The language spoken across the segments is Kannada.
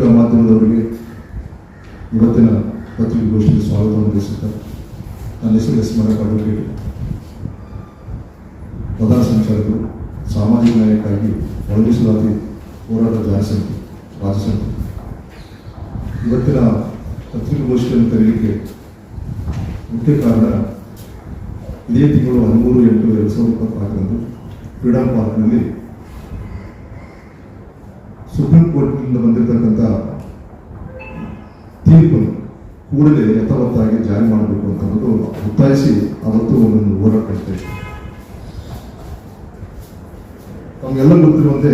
ಪತ್ರಿಕಾ ಮಾಧ್ಯಮದವರಿಗೆ ಇವತ್ತಿನ ಪತ್ರಿಕಾಗೋಷ್ಠಿಗೆ ಸ್ವಾಗತವನ್ನು ಬಯಸುತ್ತಾರೆ ನನ್ನ ಹೆಸರು ಎಸ್ ಮರಕ್ ಅಡ್ವೊಕೇಟ್ ಪ್ರಧಾನ ಸಂಚಾಲಕರು, ಸಾಮಾಜಿಕ ನ್ಯಾಯಕ್ಕಾಗಿ ಒಳಗಿಸಲಾದ ಹೋರಾಟ ಜನಸಂಖ್ಯೆ ರಾಜ್ಯ ಸಮಿತಿ. ಇವತ್ತಿನ ಪತ್ರಿಕಾಗೋಷ್ಠಿಯನ್ನು ಕರೆಯಲಿಕ್ಕೆ ಮುಖ್ಯ ಕಾರಣ ಇದೇ ತಿಂಗಳು ಹದಿಮೂರು ಎಂಟು ಎರಡು ಸಾವಿರದ ಇಪ್ಪತ್ನಾಲ್ಕರಂದು ಕ್ರೀಡಾ ಪಾರ್ಕ್ನಲ್ಲಿ ಕೋರ್ಟ್ನಿಂದ ಬಂದಿರತಕ್ಕಂಥ ತೀರ್ಪನ್ನು ಕೂಡಲೇ ಯಥಾವತ್ತಾಗಿ ಜಾರಿ ಮಾಡಬೇಕು ಅಂತ ಅನ್ನೋದು ಒತ್ತಾಯಿಸಿ ಅವತ್ತು ಒಂದೊಂದು ಹೋರಾಟ ನಡೆಸ್ತಾ ಇತ್ತು ನಮಗೆಲ್ಲ ಗೊತ್ತಿರುವಂತೆ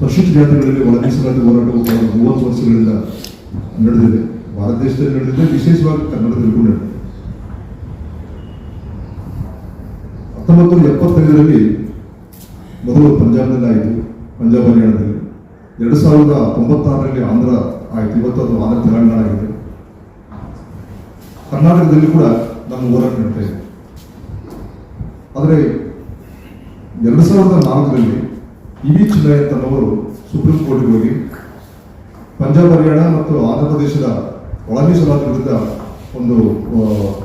ಪರಿಶಿಷ್ಟ ಜಾತಿಗಳಲ್ಲಿ ಒಳ ಮೀಸಲಾತಿ ಹೋರಾಟವು ಮೂವತ್ತು ವರ್ಷಗಳಿಂದ ನಡೆದಿದೆ. ಭಾರತ ದೇಶದಲ್ಲಿ ನಡೆದಿದೆ, ವಿಶೇಷವಾಗಿ ಕನ್ನಡದಲ್ಲೂ ನಡೆದಿದೆ. ಹತ್ತೊಂಬತ್ತು ಎಪ್ಪತ್ತೈದರಲ್ಲಿ ಮೊದಲು ಪಂಜಾಬ್ನಲ್ಲಿ ಆಯಿತು ಪಂಜಾಬ್ ಹರಿಯಾಣದಲ್ಲಿ ಎರಡು ಸಾವಿರದ ತೊಂಬತ್ತಾರರಲ್ಲಿ ಆಂಧ್ರ ಆಯಿತು. ಇವತ್ತು ಅದು ಆಂಧ್ರ ತೆಲಂಗಾಣ ಆಗಿದೆ. ಕರ್ನಾಟಕದಲ್ಲಿ ಕೂಡ ನಮ್ಮ ಹೋರಾಟ ನಡೀತಾ ಆದರೆ ಎರಡು ಸಾವಿರದ ನಾಲ್ಕರಲ್ಲಿ ಇ ವಿ ಸುಪ್ರೀಂ ಕೋರ್ಟ್ಗೆ ಹೋಗಿ ಪಂಜಾಬ್ ಹರಿಯಾಣ ಮತ್ತು ಆಂಧ್ರ ಪ್ರದೇಶದ ಒಳ ವಿರುದ್ಧ ಒಂದು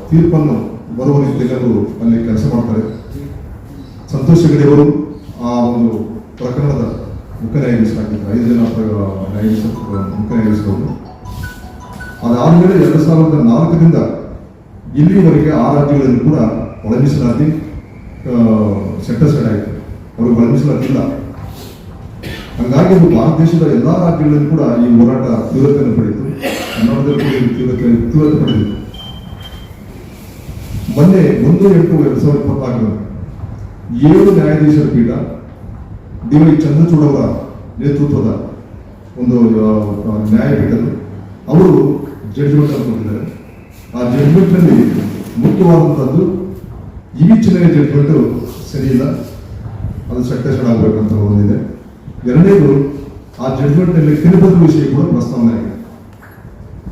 ತೀರ್ಪನ್ನು ಬರುವ ರೀತಿಯಲ್ಲಿ ಅವರು ಅಲ್ಲಿ ಕೆಲಸ ಮಾಡ್ತಾರೆ. ಸಂತೋಷ್ ಹೆಗಡೆ ಅವರು ಆ ಒಂದು ಪ್ರಕರಣದ ಮುಖ್ಯ ನ್ಯಾಯಾಧೀಶರಾಗಿದ್ದರು ಐದು ಜನ ಪ್ರ- ನ್ಯಾಯಾಧೀಶರು ಮುಖ್ಯ ನ್ಯಾಯಾಧೀಶರು ಅದಾದಮೇಲೆ ಎರಡು ಸಾವಿರದ ನಾಲ್ಕರಿಂದ ಇಲ್ಲಿವರೆಗೆ ಆ ರಾಜ್ಯಗಳಲ್ಲಿ ಕೂಡ ಒಳ ಮೀಸಲಾತಿ ಸೆಟ್ಟಸೈಡ್ ಆಯಿತು ಅವರು ಒಳ ಹಾಗಾಗಿ ಹಂಗಾಗಿ ಭಾರತ ದೇಶದ ಎಲ್ಲಾ ರಾಜ್ಯಗಳಲ್ಲಿ ಕೂಡ ಈ ಹೋರಾಟ ತೀವ್ರತೆಯನ್ನು ಪಡೆಯಿತು ಕನ್ನಡದಲ್ಲಿ ಕೂಡ ತೀವ್ರತೆ ತೀವ್ರತೆ ಪಡೆದಿತ್ತು. ಮೊನ್ನೆ ಒಂದು ಎಂಟು ಎರಡು ಸಾವಿರದ ಇಪ್ಪತ್ನಾಲ್ಕರಂದು ಏಳು ನ್ಯಾಯಾಧೀಶರ ಪೀಠ ಡಿ ಚಂದ್ರಚೂಡವರ ನೇತೃತ್ವದ ಒಂದು ನ್ಯಾಯಪೀಠದ ಅವರು ಜಡ್ಜ್ಮೆಂಟ್ ಅನ್ನು ಕೊಟ್ಟಿದ್ದಾರೆ. ಆ ಜಡ್ಜ್ಮೆಂಟ್ನಲ್ಲಿ ಮುಖ್ಯವಾದಂಥದ್ದು ಈ ಚಿನ್ನಯ ಜಡ್ಜ್ಮೆಂಟ್ ಸರಿಯಿಲ್ಲ. ಅದು ಸೆಕ್ಟೇಷನ್ ಆಗಬೇಕಂತ ಒಂದಿದೆ ಎರಡನೇದು, ಆ ಜಡ್ಜ್ಮೆಂಟ್ನಲ್ಲಿ ಕೆನಿಪದ್ರ ವಿಷಯ ಕೂಡ ಪ್ರಸ್ತಾವನೆ ಆಗಿದೆ.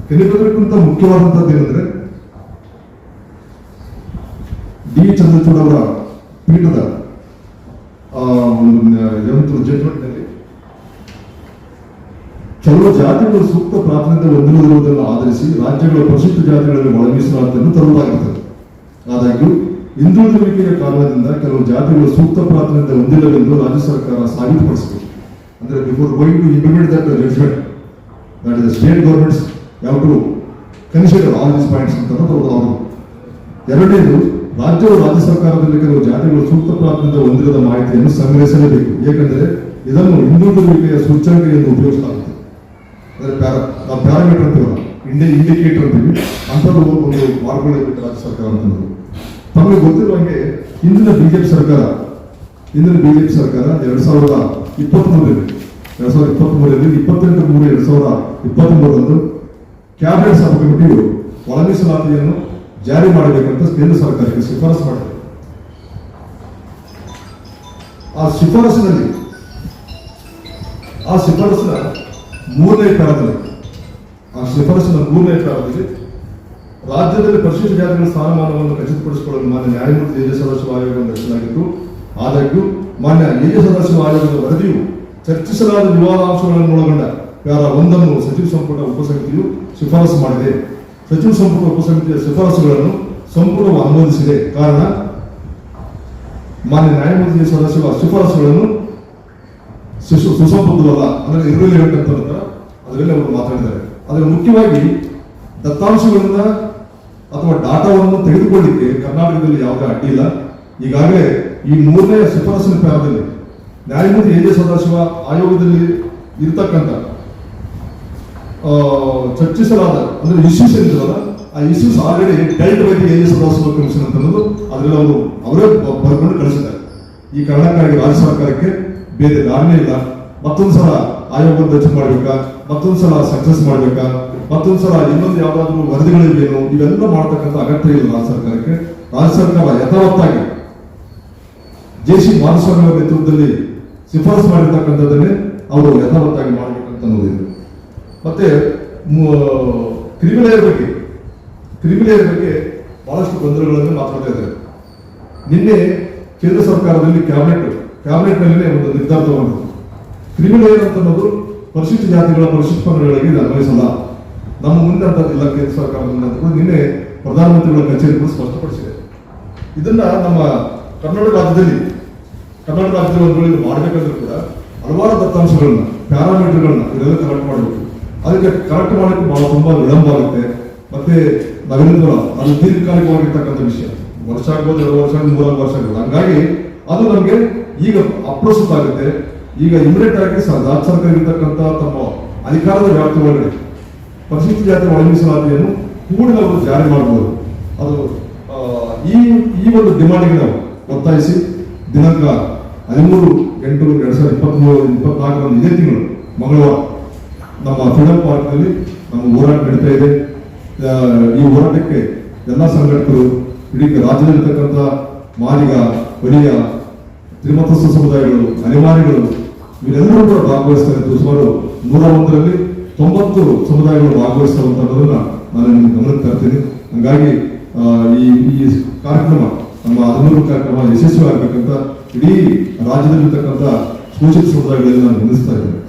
ಕೆನಿಪದ್ರಕ್ಕಿಂತ ಮುಖ್ಯವಾದಂಥದ್ದು ಏನಂದರೆ, ಡಿ. ಚಂದ್ರಚೂಡ್ ಅವರ ಪೀಠದ ಒಂದು ಜಡ್ಜ್ಮೆಂಟ್ನಲ್ಲಿ. ಕೆಲವು ಜಾತಿಗಳು ಸೂಕ್ತ ಪ್ರಾತಿನಿಧ್ಯ ಹೊಂದಿರುವುದನ್ನು ಆಧರಿಸಿ ರಾಜ್ಯಗಳ ಪರಿಶಿಷ್ಟ ಜಾತಿಗಳಲ್ಲಿ ಒಳ ಮೀಸಲಾತಿಯನ್ನು ತರುವುದಾಗಿರುತ್ತದೆ. ಆದಾಗ್ಯೂ ಹಿಂದುಳಿದುವಿಕೆಯ ಕಾರಣದಿಂದ ಕೆಲವು ಜಾತಿಗಳು ಸೂಕ್ತ ಪ್ರಾತಿನಿಧ್ಯ ಹೊಂದಿಲ್ಲವೆಂದು ರಾಜ್ಯ ಸರ್ಕಾರ ಸಾಬೀತುಪಡಿಸಬೇಕು ಅಂದ್ರೆ before going to implement that judgement that is state governments ಯಾವ to consider all this points ಅಂತ ಅವರು ಎರಡನೇದು ರಾಜ್ಯವು ರಾಜ್ಯ ಸರ್ಕಾರದಲ್ಲಿ ಕೆಲವು ಜಾತಿಗಳು ಸೂಕ್ತ ಪ್ರಾತಿನಿಧ್ಯ ಹೊಂದಿರದ ಮಾಹಿತಿಯನ್ನು ಸಂಗ್ರಹಿಸಲೇಬೇಕು. ಏಕೆಂದರೆ ಇದನ್ನು ಹಿಂದುಳಿದಿರುವಿಕೆಯ ಸೂಚಕ ಎಂದು ಉಪಯೋಗಿಸಲಾಗುತ್ತದೆ. ಪ್ಯಾರಾಮೀಟರ್ ಅಂತೀವಲ್ಲ, ಇಂಡಿ, ಇಂಡಿಕೇಟರ್ ಅಂತೀವಿ. ಅಂಥದ್ದು ಒಂದು ಮಾಡ್ಕೊಳ್ಳೇಬೇಕು ರಾಜ್ಯ ಸರ್ಕಾರ ಅಂತಂದ್ರು ತಮಗೆ ಗೊತ್ತಿರುವ ಹಾಗೆ ಹಿಂದಿನ ಬಿಜೆಪಿ ಸರ್ಕಾರ, ಹಿಂದಿನ ಬಿಜೆಪಿ ಸರ್ಕಾರ ಎರಡ್ ಸಾವಿರದ ಇಪ್ಪತ್ಮೂರರಲ್ಲಿ, ಎರಡ್ ಸಾವಿರದ ಇಪ್ಪತ್ಮೂರರಲ್ಲಿ ಇಪ್ಪತ್ತೆಂಟು ಮೂರು ಎರಡ್ ಸಾವಿರದ ಇಪ್ಪತ್ಮೂರರಂದು ಕ್ಯಾಬಿನೆಟ್ ಸಬ್ ಕಮಿಟಿಯು ಒಳ ಮೀಸಲಾತಿಯನ್ನು ಜಾರಿ ಮಾಡಬೇಕಂತ ಕೇಂದ್ರ ಸರ್ಕಾರಕ್ಕೆ ಶಿಫಾರಸು ಮಾಡಿದೆ. ಆ ಶಿಫಾರಸಿನಲ್ಲಿ, ಆ ಶಿಫಾರಸಿನ ಮೂರನೇ ಕಾಲದಲ್ಲಿ, ಆ ಶಿಫಾರಸಿನ ಮೂರನೇ ಕಾಲದಲ್ಲಿ ರಾಜ್ಯದಲ್ಲಿ ಪರಿಶಿಷ್ಟ ಜಾತಿಗಳ ಸ್ಥಾನಮಾನವನ್ನು ಖಚಿತಪಡಿಸಿಕೊಳ್ಳಲು ಮಾನ್ಯ ನ್ಯಾಯಮೂರ್ತಿ ಎಜೆ ಸದಾಶಿವ ಆಯೋಗವನ್ನು ರಚಿಸಲಾಗಿತ್ತು. ಆದಾಗ್ಯೂ, ಮಾನ್ಯ ಎಜೆ ಸದಾಶಿವ ಆಯೋಗದ ವರದಿಯು ಚರ್ಚಿಸಲಾದ ವಿವಾದಾಂಶಗಳನ್ನು ಒಳಗೊಂಡ ಪ್ಯಾರ ಒಂದನ್ನು ಸಚಿವ ಸಂಪುಟ ಉಪಸಮಿತಿಯು ಶಿಫಾರಸು ಮಾಡಿದೆ. ಸಚಿವ ಸಂಪುಟ ಉಪಸಮಿತಿಯ ಶಿಫಾರಸುಗಳನ್ನು ಸಂಪೂರ್ಣ ಅನುಮೋದಿಸಿದೆ. ಕಾರಣ, ಮಾನ್ಯ ನ್ಯಾಯಮೂರ್ತಿ ಸದಸ್ಯರ ಶಿಫಾರಸುಗಳನ್ನು ಸುಸಂಬದ್ಧವಲ್ಲ ಅಂದ್ರೆ ಇರಲಿಲ್ಲ ಅಂತ ಅದರಲ್ಲಿ ಅವರು ಮಾತಾಡಿದ್ದಾರೆ. ಆದರೆ ಮುಖ್ಯವಾಗಿ ದತ್ತಾಂಶಗಳಿಂದ ಅಥವಾ ಡಾಟಾವನ್ನು ತೆಗೆದುಕೊಳ್ಳಿಕ್ಕೆ ಕರ್ನಾಟಕದಲ್ಲಿ ಯಾವುದೇ ಅಡ್ಡಿ ಇಲ್ಲ. ಈಗಾಗಲೇ ಈ ಮೂರನೇ ಶಿಫಾರಸಿನ ಪ್ರಾಯದಲ್ಲಿ ನ್ಯಾಯಮೂರ್ತಿ ಎ ಜೆ ಸದಾಶಿವ ಆಯೋಗದಲ್ಲಿ ಇರತಕ್ಕಂಥ ಚರ್ಚಿಸಲಾದ, ಅಂದ್ರೆ ಇಶ್ಯೂಸ್ ಏನಿದ್ರಲ್ಲ ಆ ಇಶ್ಯೂಸ್ ಆಲ್ರೆಡಿ ಡೈರೆಕ್ಟ್ ವೈದ್ಯ ಎ ಸದಾಶಿವ ಕಮಿಷನ್ ಅಂತ ಅನ್ನೋದು ಅದರಲ್ಲಿ ಅವರು, ಅವರೇ ಬರ್ಕೊಂಡು ಕಳಿಸಿದ್ದಾರೆ. ಈ ಕಾರಣಕ್ಕಾಗಿ ರಾಜ್ಯ ಸರ್ಕಾರಕ್ಕೆ ಬೇರೆ ದಾರಿನೇ ಇಲ್ಲ. ಮತ್ತೊಂದು ಸಲ ಆಯೋಗವನ್ನು ರಚನೆ ಮಾಡಬೇಕಾ? ಮತ್ತೊಂದು ಸಲ ಸಕ್ಸಸ್ ಮಾಡ್ಬೇಕಾ? ಮತ್ತೊಂದು ಸಲ ಇನ್ನೊಂದು ಯಾವ್ದಾದ್ರು ವರದಿಗಳಿವೇನು ಇವೆಲ್ಲ ಮಾಡ್ತಕ್ಕಂಥ ಅಗತ್ಯ ಇಲ್ಲ ರಾಜ್ಯ ಸರ್ಕಾರಕ್ಕೆ. ರಾಜ್ಯ ಸರ್ಕಾರ ಯಥಾವತ್ತಾಗಿ ಜೆ ಸಿ ಮಾಧುಸ್ವಾಮಿ ಅವರ ನೇತೃತ್ವದಲ್ಲಿ ಶಿಫಾರಸು ಮಾಡಿರ್ತಕ್ಕಂಥದ್ದನ್ನೇ ಅವರು ಯಥಾವತ್ತಾಗಿ ಮಾಡಬೇಕಂತ ಅನ್ನೋದಿದೆ ಮತ್ತೆ ಕ್ರಿಮಿಲೇಯರ್ ಬಗ್ಗೆ ಕ್ರಿಮಿಲೇಯರ್ ಬಗ್ಗೆ ಬಹಳಷ್ಟು ತೊಂದರೆಗಳನ್ನು ಮಾತಾಡ್ತಾ ಇದ್ದಾರೆ. ನಿನ್ನೆ ಕೇಂದ್ರ ಸರ್ಕಾರದಲ್ಲಿ ಕ್ಯಾಬಿನೆಟ್ ಕ್ಯಾಬಿನೆಟ್ ನಲ್ಲೇ ಒಂದು ನಿರ್ಧಾರ ತಗೊಂಡು ಕ್ರಿಮಿಲೇಯರ್ ಅಂತ ಅನ್ನೋದು ಪರಿಶಿಷ್ಟ ಜಾತಿಗಳ ಪರಿಶಿಷ್ಟ ಪಂಗಡಗಳಿಗೆ ಅನ್ವಯಿಸಲ್ಲ. ನಮ್ಮ ಮುಂದೆ ಅಂತ ಕೇಂದ್ರ ಸರ್ಕಾರದಿಂದ ನಿನ್ನೆ ಪ್ರಧಾನಮಂತ್ರಿಗಳ ಕಚೇರಿ ಕೂಡ ಸ್ಪಷ್ಟಪಡಿಸಿದೆ. ಇದನ್ನ ನಮ್ಮ ಕರ್ನಾಟಕ ರಾಜ್ಯದಲ್ಲಿ ಕರ್ನಾಟಕ ರಾಜ್ಯದಲ್ಲಿ ಒಂದು ಮಾಡಬೇಕಾದ್ರೂ ಕೂಡ ಹಲವಾರು ದತ್ತಾಂಶಗಳನ್ನ, ಪ್ಯಾರಾಮೀಟರ್ಗಳನ್ನ ಇದೆಲ್ಲ ಕಲೆಕ್ಟ್ ಮಾಡಬೇಕು. ಅದಕ್ಕೆ ಕರೆಕ್ಟ್ ಮಾಡೋಕ್ಕೆ ಬಹಳ ತುಂಬಾ ವಿಳಂಬ ಆಗುತ್ತೆ. ಮತ್ತೆ ನಾವೇನಿದ್ವಲ್ಲ ಅದು ದೀರ್ಘಕಾಲಿಕವಾಗಿರ್ತಕ್ಕಂಥ ವಿಷಯ. ವರ್ಷ ಆಗ್ಬೋದು, ಎರಡು ವರ್ಷ ಮೂರು ವರ್ಷ ಆಗ್ಬೋದು. ಹಂಗಾಗಿ ಅದು ನಮಗೆ ಈಗ ಅಪ್ರಸ್ತುತ ಆಗುತ್ತೆ. ಈಗ ಇಮಿಡಿಯೇಟ್ ಆಗಿ ರಾಜ್ಯ ಸರ್ಕಾರ ಇರ್ತಕ್ಕಂಥ ತಮ್ಮ ಅಧಿಕಾರದ ವ್ಯಾಪ್ತಿ ಒಳಗಡೆ, ಪರಿಶಿಷ್ಟ ಜಾತಿ ಒಳ ಮೀಸಲಾತಿಯನ್ನು ಕೂಡಲೇ ಅವರು ಜಾರಿ ಮಾಡಬಹುದು ಅದು ಈ ಈ ಒಂದು ಡಿಮಾಂಡ್ಗೆ ನಾವು ಒತ್ತಾಯಿಸಿ ದಿನಾಂಕ ಹದಿಮೂರು ಎಂಟು ಎರಡು ಸಾವಿರದ ಇಪ್ಪತ್ಮೂರು, ಇಪ್ಪತ್ನಾಲ್ಕರಂದು ಇದೇ ತಿಂಗಳು, ಮಂಗಳವಾರ. ನಮ್ಮ ಫ್ರೀಡಂ ಪಾರ್ಕ್ನಲ್ಲಿ ನಮ್ಮ ಹೋರಾಟ ನಡೀತಾ ಇದೆ. ಈ ಹೋರಾಟಕ್ಕೆ ಎಲ್ಲ ಸಂಘಟಕರು, ಇಡೀ ರಾಜ್ಯದಲ್ಲಿರ್ತಕ್ಕಂಥ ಮಾಲಿಗ ಬಲಿಯ ತ್ರಿಮತಸ್ಥ ಸಮುದಾಯಗಳು, ಅನಿವಾರಿಗಳು, ಇವರೆಲ್ಲರೂ ಕೂಡ ಭಾಗವಹಿಸ್ತಾರೆ. ಸುಮಾರು ನೂರ ಒಂದರಲ್ಲಿ ತೊಂಬತ್ತು ಸಮುದಾಯಗಳು ಭಾಗವಹಿಸ್ತಾರೆ ನಾನು ನಿಮ್ಗೆ ಗಮನಕ್ಕೆ ತರ್ತೀನಿ. ಹಂಗಾಗಿ ಈ ಈ ಕಾರ್ಯಕ್ರಮ, ನಮ್ಮ ಹದಿಮೂರು ಕಾರ್ಯಕ್ರಮ ಯಶಸ್ವಿ ಆಗ್ಬೇಕಂತ ಇಡೀ ರಾಜ್ಯದಲ್ಲಿರ್ತಕ್ಕಂಥ ಸೂಚಿತ ಸಮುದಾಯಗಳಲ್ಲಿ ನಾನು ಗಮನಿಸ್ತಾ ಇದ್ದೇನೆ.